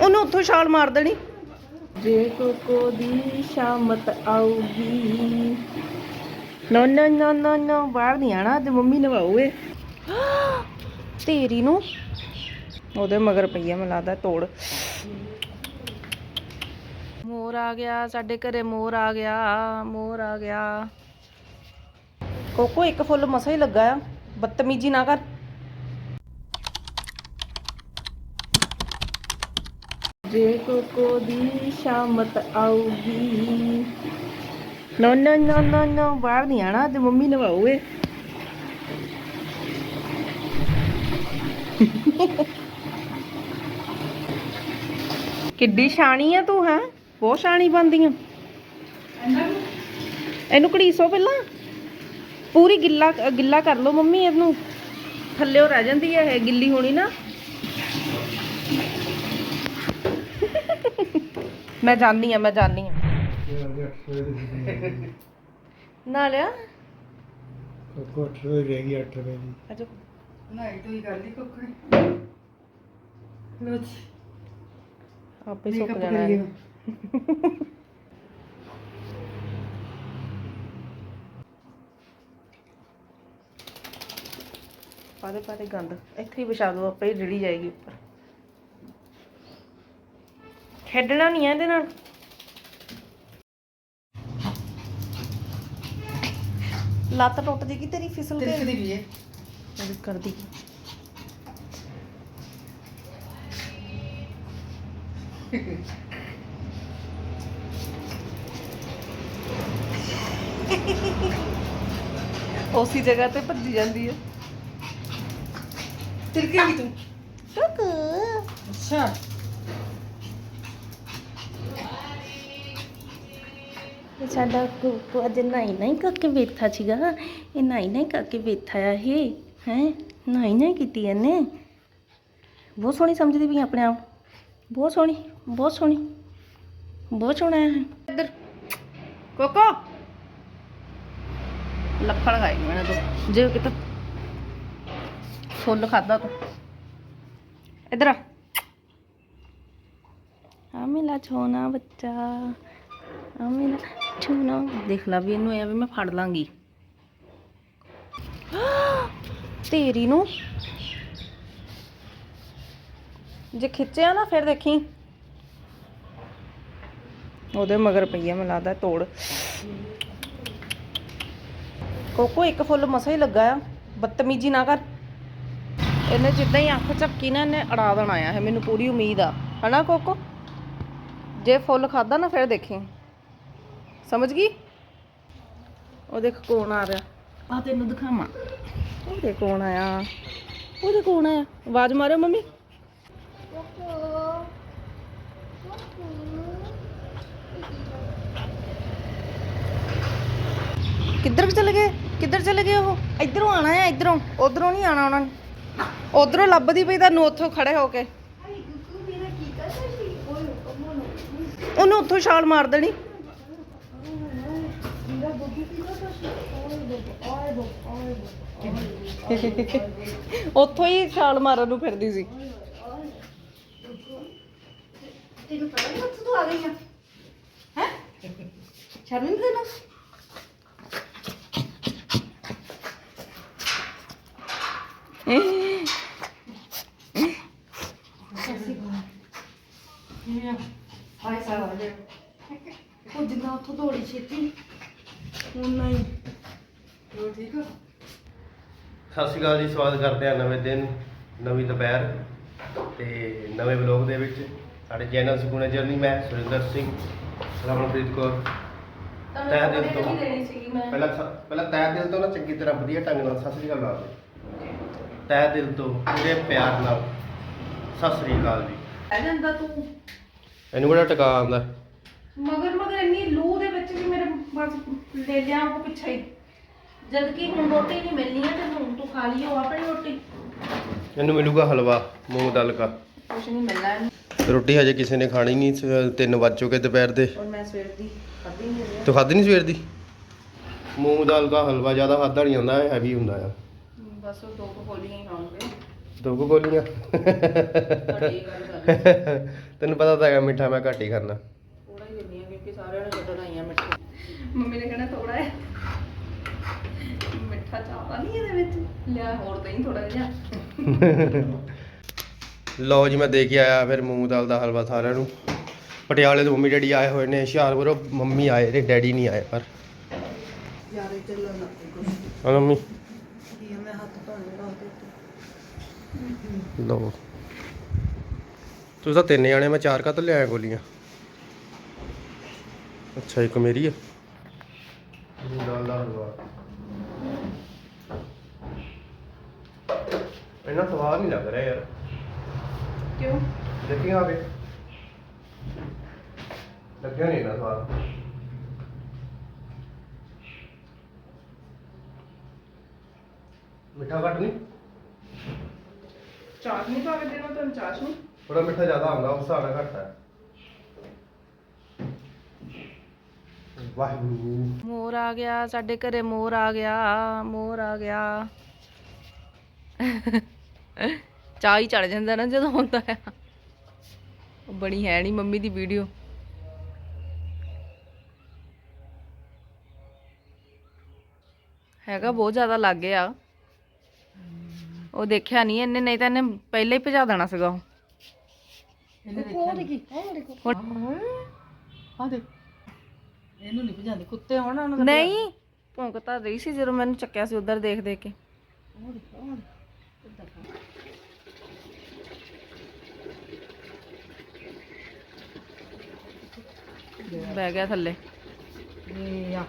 ਉਹਨੂੰ ਉੱਥੋਂ ਛਾਲ ਮਾਰ ਦੇਣੀ। ਜੇ ਕੋਕੋ ਦੀ ਸ਼ਾਮਤ ਆਊਗੀ। ਨੋ ਨੋ ਨੋ ਨੋ ਨੋ ਬਾਹਰ ਨਹੀਂ ਆਣਾ ਤੇ ਮੰਮੀ ਨਵਾਉਏ ਤੇਰੀ ਨੂੰ। ਉਹਦੇ ਮਗਰ ਪਈ ਆ ਮੈਨੂੰ ਲੱਗਦਾ ਤੋੜ। ਮੋਰ ਆ ਗਿਆ ਸਾਡੇ ਘਰੇ ਮੋਰ ਆ ਗਿਆ ਮੋਰ ਆ ਗਿਆ। ਕੋਕੋ ਇੱਕ ਫੁੱਲ ਮਸਾ ਹੀ ਲੱਗਾ ਆ। ਬਦਤਮੀਜੀ ਨਾ ਕਰ। ਜੇ ਕੋਕੋ ਦੀ ਸ਼ਾਮਤ ਆਊਗੀ ਨੋ ਨੋ ਨੋ ਨੋ ਨੋ ਬਾਹਰ ਨਹੀਂ ਆਣਾ ਤੇ ਮੰਮੀ ਨਵਾਉਏ ਕਿੱਡੀ ਸ਼ਾਣੀ ਆ ਤੂੰ ਹੈ ਬਹੁਤ ਸ਼ਾਣੀ ਬੰਦੀ ਆ ਇਹਨੂੰ ਘੜੀਸੋ ਪਹਿਲਾਂ ਪੂਰੀ ਗਿੱਲਾ ਗਿੱਲਾ ਕਰ ਲਓ ਮੰਮੀ ਇਹਨੂੰ ਥੱਲੇੋਂ ਰਹਿ ਜਾਂਦੀ ਹੈ ਇਹ ਗਿੱਲੀ ਹੋਣੀ ਨਾ ਮੈਂ ਜਾਣੀ ਆ ਮੈਂ ਜਾਣੀ ਆ। ਨਾ ਲਿਆ ਕੋਟ ਹੋਈ ਰਹਿ ਗਈ 8 ਵਜੇ ਦੀ ਅੱਛਾ। ਨਹੀਂ ਤੂੰ ਹੀ ਕਰਦੀ ਕੁੱਕੜ ਲੋਚ ਆਪੇ ਸੁੱਕ ਜਾਣਾ ਇਹਨੇ। ਪਾਦੇ ਪਾਦੇ ਗੰਦ। ਇੱਥੇ ਹੀ ਵਿਛਾ ਦਿਓ ਆਪੇ ਹੀ ਰੜੀ ਜਾਏਗੀ ਉੱਪਰ। ਖੇਡਣਾ ਨਹੀਂ ਹੈ ਇਹਦੇ ਨਾਲ। ਲੱਤ ਟੁੱਟ ਜੇਗੀ ਤੇਰੀ ਫਿਸਲ ਕੇ ਤਿਲਕਦੀ ਵੀ ਹੈ ਮਦਦ ਕਰਦੀ। ਉਸੀ ਜਗ੍ਹਾ ਤੇ ਭੱਜੀ ਜਾਂਦੀ ਹੈ ਤਿਲਕੇਗੀ ਤੂੰ। ਕੁਕੂ ਅੱਛਾ। ਸਾਡਾ ਕੁਕੂ ਅੱਜ ਨਹੀਂ ਨਹੀਂ ਕਰਕੇ ਬੈਠਾ ਸੀਗਾ। ਇਹ ਨਹੀਂ ਨਹੀਂ ਕਰਕੇ ਬੈਠਾ ਆ ਇਹ ਹੈ? ਨਹੀਂ ਨਹੀਂ ਕੀਤੀ ਇਹਨੇ। ਬਹੁਤ ਸੋਹਣੀ ਸਮਝਦੀ ਵੀ ਆਪਣੇ ਆਪ। ਬਹੁਤ ਸੋਹਣੀ ਬਹੁਤ ਸੋਹਣੀ। ਬਹੁਤ ਸੋਹਣਾ ਹੈ ਇੱਧਰ। ਕੋਕੋ। ਲੱਖੜ ਖਾਈ ਮੈਨੇ ਤਾਂ। ਜੇ ਕਿਤੇ ਫੁੱਲ ਖਾਦਾ ਤੂੰ। ਇੱਧਰ ਆ। ਆ ਮੇਰਾ ਛੋਨਾ ਬੱਚਾ। ਆ ਮੇਰਾ ਛੋਨਾ ਦੇਖ ਲਾ ਵੀ ਇਹਨੂੰ ਐ ਵੀ ਮੈਂ ਫੜ ਲਾਂਗੀ। ਤੇਰੀ ਨੂੰ। ਜੇ ਖਿੱਚਿਆ ਨਾ ਫਿਰ ਦੇਖੀ। ਉਹਦੇ ਮਗਰ ਪਈ ਆ ਮੈਨੂੰ ਲੱਗਦਾ ਤੋੜ। ਕੋਕੋ ਇੱਕ ਫੁੱਲ ਮਸਾ ਹੀ ਲੱਗਾ ਆ। ਬਦਤਮੀਜੀ ਨਾ ਕਰ। ਇਹਨੇ ਜਿੱਦਾਂ ਹੀ ਅੱਖ ਝਪਕੀ ਨਾ ਇਹਨੇ ਅੜਾ ਦੇਣਾ ਆ। ਮੈਨੂੰ ਪੂਰੀ ਉਮੀਦ ਆ। ਹਨਾ ਕੋਕੋ? ਜੇ ਫੁੱਲ ਖਾਦਾ ਨਾ ਫਿਰ ਦੇਖੀ। ਸਮਝ ਗਈ? ਉਹ ਦੇਖ ਕੌਣ ਆ ਰਿਹਾ। ਆ ਤੈਨੂੰ ਦਿਖਾਵਾਂ। ਉਹਦੇ ਕੌਣ ਆਇਆ। ਉਹਦੇ ਕੌਣ ਆਇਆ। ਆਵਾਜ਼ ਮਾਰਿਓ ਮੰਮੀ। ਕਿੱਧਰ ਚਲੇ ਗਏ? ਕਿੱਧਰ ਚਲੇ ਗਏ ਉਹ? ਇਧਰੋਂ ਆਣਾ ਹੈ ਇਧਰੋਂ। ਉਧਰੋਂ ਨਹੀਂ ਆਣਾ ਉਹਨਾਂ ਨੇ। ਉਧਰੋਂ ਲੱਭਦੀ ਪਈ ਤੁਹਾਨੂੰ ਉੱਥੋਂ ਖੜੇ ਹੋ ਕੇ। ਉਹਨੂੰ ਉੱਥੋਂ ਛਾਲ ਮਾਰ ਦੇਣੀ। ਉੱਥੋਂ ਹੀ ਛਾਲ ਮਾਰਨ ਨੂੰ ਫਿਰਦੀ ਸੀ। ਤੈਨੂੰ ਪਤਾ ਨਹੀਂ ਉੱਥੋਂ ਤੂੰ ਆ ਗਈ ਆ। ਹੈ? ਸ਼ਰਮ ਨਹੀਂ ਤੈਨੂੰ ਆਏ ਸਾਰਾ ਉਹ ਜਿੰਨਾ ਉੱਥੋਂ ਦੌੜੀ ਛੇਤੀ। ਹੁਣ ਨਹੀਂ। ਹੋ ਠੀਕ ਆ ਸਤਿ ਸ਼੍ਰੀ ਅਕਾਲ ਜੀ ਸਵਾਗਤ ਕਰਦੇ ਆ ਨਵੇਂ ਦਿਨ ਨਵੀਂ ਦੁਪਹਿਰ ਤੇ ਨਵੇਂ ਵਲੌਗ ਦੇ ਵਿੱਚ। ਸਾਡੇ ਚੈਨਲ ਸੁਖਣਾ ਜਰਨੀ ਮੈਂ ਸੁਰਿੰਦਰ ਸਿੰਘ ਰਮਨਪ੍ਰੀਤ ਕੌਰ। ਤਹਿ ਦਿਲ ਤੋਂ। ਪਹਿਲਾਂ ਸ- ਪਹਿਲਾਂ ਤਹਿ ਦਿਲ ਤੋਂ ਨਾ ਚੰਗੀ ਤਰ੍ਹਾਂ ਵਧੀਆ ਢੰਗ ਨਾਲ ਸਤਿ ਸ਼੍ਰੀ ਅਕਾਲ ਲਾ ਦੇ ਤਹਿ ਦਿਲ ਤੋਂ ਪੂਰੇ ਪਿਆਰ ਨਾਲ। ਸਤਿ ਸ਼੍ਰੀ ਅਕਾਲ ਜੀ। ਜਾਂਦਾ ਤੂੰ। ਇਹਨੂੰ ਬੜਾ ਟਿਕਾ ਆਉਂਦਾ? ਮਗਰ ਮਗਰ ਇੰਨੀ ਲੂ ਦੇ ਵਿੱਚ ਵੀ ਮੇਰੇ ਬਸ ਲੈ ਲਿਆ ਉਹ ਪਿੱਛੇ ਹੀ। ਜਦ ਕਿ ਹੁਣ ਰੋਟੀ ਨਹੀਂ ਮਿਲਣੀ ਹੈ ਤੇ ਹੁਣ ਤੂੰ ਖਾ ਲਈ ਉਹ ਆਪਣੀ ਰੋਟੀ। ਇਹਨੂੰ ਮਿਲੂਗਾ ਹਲਵਾ ਮੂੰਗ ਦਾਲ ਦਾ ਕੁਛ ਨਹੀਂ ਮਿਲਣਾ ਇਹਨੂੰ। ਰੋਟੀ ਹਜੇ ਕਿਸੇ ਨੇ ਖਾਣੀ ਨਹੀਂ 3 ਵੱਜ ਚੁੱਕੇ ਦੁਪਹਿਰ ਦੇ। ਔਰ ਮੈਂ ਸਵੇਰ ਦੀ ਖਾਧੀ ਨਹੀਂ ਤੂੰ ਖਾਧੀ ਨਹੀਂ ਸਵੇਰ ਦੀ? ਮੂੰਗ ਦਾਲ ਦਾ ਹਲਵਾ ਜ਼ਿਆਦਾ ਖਾਧਾ ਨਹੀਂ ਹੁੰਦਾ ਹੈਵੀ ਹੁੰਦਾ ਆ। ਬਸ ਉਹ ਦੋ ਕੁ ਹੀ ਖਾਉਂਗੇ ਦੋ ਕੁ ਗੋਲੀਆਂ? ਤੁਹਾਡੀ ਇਹ ਗੱਲ ਕਰ ਤੈਨੂੰ ਪਤਾ ਤਾਂ ਹੈਗਾ ਮਿੱਠਾ ਮੈਂ ਘੱਟ ਹੀ ਖਾਣਾ ਥੋੜਾ ਹੀ ਦਿੰਦੀ ਆ ਕਿਉਂਕਿ ਸਾਰਿਆਂ ਨੇ ਛੱਡਣ ਆਈਆਂ ਮਿੱਠਾ ਮੰਮੀ ਨੇ ਹੈ ਮਿੱਠਾ ਚਾਹਤਾ ਨਹੀਂ ਇਹਦੇ ਵਿੱਚ? ਲਿਆ ਹੋਰ ਦਹੀਂ ਥੋੜਾ ਜਿਹਾ। ਲਓ ਜੀ ਮੈਂ ਦੇ ਕੇ ਆਇਆ ਫਿਰ ਮੂੰਗ ਦਾਲ ਦਾ ਹਲਵਾ ਸਾਰਿਆਂ ਨੂੰ। ਪਟਿਆਲੇ ਤੋਂ ਮੰਮੀ ਡੈਡੀ ਆਏ ਹੋਏ ਨੇ ਹੁਸ਼ਿਆਰਪੁਰੋਂ ਮੰਮੀ ਆਏ ਨੇ ਡੈਡੀ ਨਹੀਂ ਆਏ ਪਰ। ਯਾਰ ਇਹ ਚੱਲਣ ਲੱਗ ਪਈ ਕੁਛ। ਹਾਂ ਮੰਮੀ। ਕੀ ਆ, ਮੈਂ ਹੱਥ ਧੋਣੇ ਰੱਖ ਦਿੱਤੇ। ਲਓ। ਤੁਸੀਂ ਤਾਂ ਤਿੰਨ ਜਾਣੇ ਮੈਂ ਚਾਰ ਕੱਤ ਲਿਆਇਆ ਗੋਲੀਆਂ। ਅੱਛਾ ਇੱਕ ਮੇਰੀ ਆ। ਦਾਲ ਦਾ ਹਲਵਾ। ਇਹਨਾਂ ਸਵਾਦ ਨਹੀਂ ਲੱਗ ਰਿਹਾ ਯਾਰ ਕਿਉਂ ਦੇਖੀ ਆ ਕੇ ਲੱਗਿਆ ਨਹੀਂ ਨਾ ਸਵਾਦ ਮਿੱਠਾ ਘੱਟ ਨਹੀਂ ਚਾਸ਼ਨੀ ਪਾ ਕੇ ਦੇਣਾ ਤੁਹਾਨੂੰ ਚਾਸ਼ਨੀ ਥੋੜਾ ਮਿੱਠਾ ਜ਼ਿਆਦਾ ਆਉਂਦਾ ਉਸ ਹਿਸਾਬ ਨਾਲ ਘੱਟ ਹੈ ਵਾਹਿਗੁਰੂ ਮੋਰ ਆ ਗਿਆ ਸਾਡੇ ਘਰੇ ਮੋਰ ਆ ਗਿਆ ਮੋਰ ਆ ਗਿਆ ਚਾਹ ਹੀ ਚੜ ਜਾਂਦਾ ਨਾ ਜਦੋਂ ਹੁੰਦਾ ਆ। ਉਹ ਬਣੀ ਹੈ ਨਹੀਂ ਮੰਮੀ ਦੀ ਵੀਡੀਓ। ਹੈਗਾ ਬਹੁਤ ਜ਼ਿਆਦਾ ਲੱਗ ਗਿਆ। ਉਹ ਦੇਖਿਆ ਨਹੀਂ ਇਹਨੇ ਨਹੀਂ ਤਾਂ ਇਹਨੇ ਪਹਿਲੇ ਹੀ ਭਜਾ ਦੇਣਾ ਸੀਗਾ ਉਹ। ਉਹ ਦੇਖੀ ਉਹ ਦੇਖੋ। ਹੁਣ ਆ ਦੇ ਇਹਨੂੰ ਨਹੀਂ ਭਜਾਉਂਦੇ ਕੁੱਤੇ ਹੋਣ ਉਹਨਾਂ ਨੂੰ ਨਹੀਂ। ਭੌਂਕਤਾ ਰਹੀ ਸੀ ਜਦੋਂ ਮੈਨੂੰ ਚੱਕਿਆ ਸੀ ਉਧਰ ਦੇਖ ਦੇਖ। ਕੇ ਉਹ ਦੇਖੋ ਉਹ ਦੇਖੋ। ਬਹਿ ਗਿਆ ਥੱਲੇ। ਇਹ ਆ।